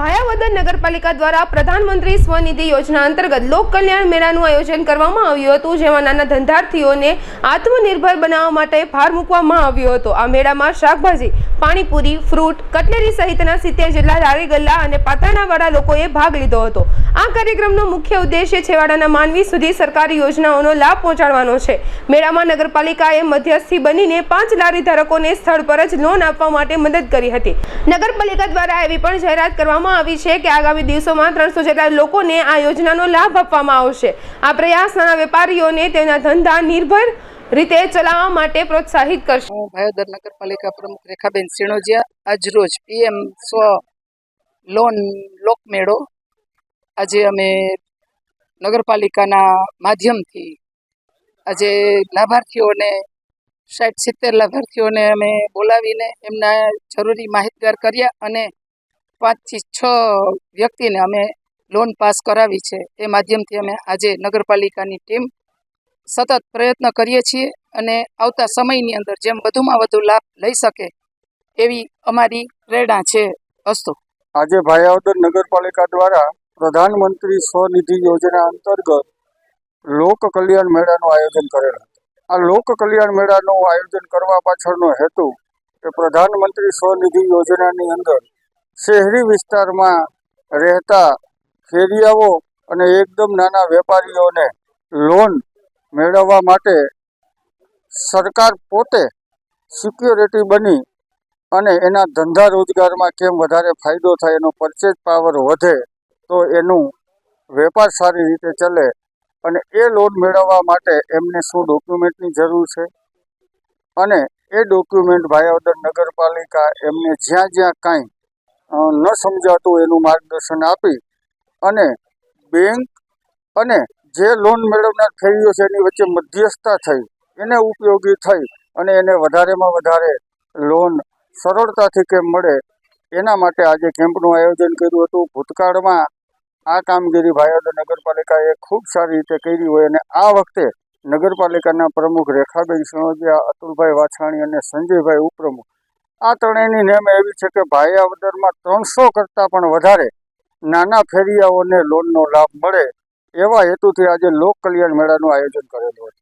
ભાયાવદર નગરપાલિકા દ્વારા પ્રધાનમંત્રી સ્વનિધિ યોજના અંતર્ગત લોક કલ્યાણ મેળાનું આયોજન કરવામાં આવ્યું હતું, જેમાં નાના ધંધાર્થીઓને આત્મનિર્ભર બનાવવા માટે ભાર મૂકવામાં આવ્યો હતો. આ મેળામાં શાકભાજી, પાણીપુરી, ફ્રૂટ, કટલેરી સહિતના સિત્તેર જેટલા લારી ગલ્લા અને પાતરણાવાળા લોકોએ ભાગ લીધો હતો. આ કાર્યક્રમનો મુખ્ય ઉદ્દેશ્ય છેવાડાના માનવી સુધી સરકારી યોજનાઓનો લાભ પહોંચાડવાનો છે. મેળામાં નગરપાલિકાએ મધ્યસ્થી બનીને પાંચ લારી ધારકોને સ્થળ પર જ લોન આપવા માટે મદદ કરી હતી. નગરપાલિકા દ્વારા એવી પણ જાહેરાત કરવામાં આવી છે કે આગામી દિવસોમાં ત્રણસો જેટલા લોકોને આ યોજનાનો લાભ આપવામાં આવશે. આ પ્રયાસ નાના વેપારીઓને તેના ધંધા નિર્ભર રીતે ચલાવવા માટે પ્રોત્સાહિત કરશે. ભાયોદર નગરપાલિકા પ્રમુખ રેખાબેન સિણોજિયા આજરોજ પીએમ સ્વ લોન લોકમેળો આજે અમે નગરપાલિકાના માધ્યમથી આજે લાભાર્થીઓને, સાઠ સિત્તેર લાભાર્થીઓને અમે બોલાવીને એમના જરૂરી માહિતગાર કર્યા અને પાંચથી છ વ્યક્તિને અમે લોન પાસ કરાવી છે. એ માધ્યમથી અમે આજે નગરપાલિકાની ટીમ સતત પ્રયત્ન કરીએ છીએ અને આવતા સમયની અંદર જેમ વધુમાં વધુ લાભ લઈ શકે એવી અમારી પ્રેરણા છે અસ્તુ. આજે ભાયાવદર નગરપાલિકા દ્વારા પ્રધાનમંત્રી સ્વનિધિ યોજના અંતર્ગત લોક કલ્યાણ મેળાનું આયોજન કરેલ આ લોક કલ્યાણ મેળાનું આયોજન કરવા પાછળનો હેતુ કે પ્રધાનમંત્રી સ્વનિધિ યોજનાની અંદર શહેરી વિસ્તારમાં રહેતા ફેરિયાઓ અને એકદમ નાના વેપારીઓને લોન મેળવવા માટે સરકાર પોતે સિક્યોરિટી બની અને એના ધંધા રોજગારમાં કેમ વધારે ફાયદો થાય એનો પરચેજ પાવર વધે તો એનું વેપાર સારી રીતે ચલે અને એ લોન મેળવવા માટે એમને શું ડોક્યુમેન્ટની જરૂર છે? અને એ ડોક્યુમેન્ટ ભાયાવદર નગરપાલિકા એમને જ્યાં જ્યાં કાંઈ ન સમજાતું એનું માર્ગદર્શન આપી અને બેંક અને જે લોન મેળવનાર ફેરીઓ છે એની વચ્ચે મધ્યસ્થતા થઈ, એને ઉપયોગી થઈ અને એને વધારેમાં વધારે લોન સરળતાથી કેમ મળે એના માટે આજે કેમ્પનું આયોજન કર્યું હતું. ભૂતકાળમાં આ કામગીરી ભાયોદર નગરપાલિકાએ ખૂબ સારી રીતે કરી હોય અને આ વખતે નગરપાલિકાના પ્રમુખ રેખાબેન સણોદિયા અતુલભાઈ વાછાણી અને સંજયભાઈ ઉપપ્રમુખ, આ ત્રણેયની નેમ એવી છે કે ભાયાવદરમાં ત્રણસો કરતાં પણ વધારે નાના ફેરિયાઓને લોનનો લાભ મળે એવા હેતુથી આજે લોક કલ્યાણ મેળાનું આયોજન કરેલું હતું.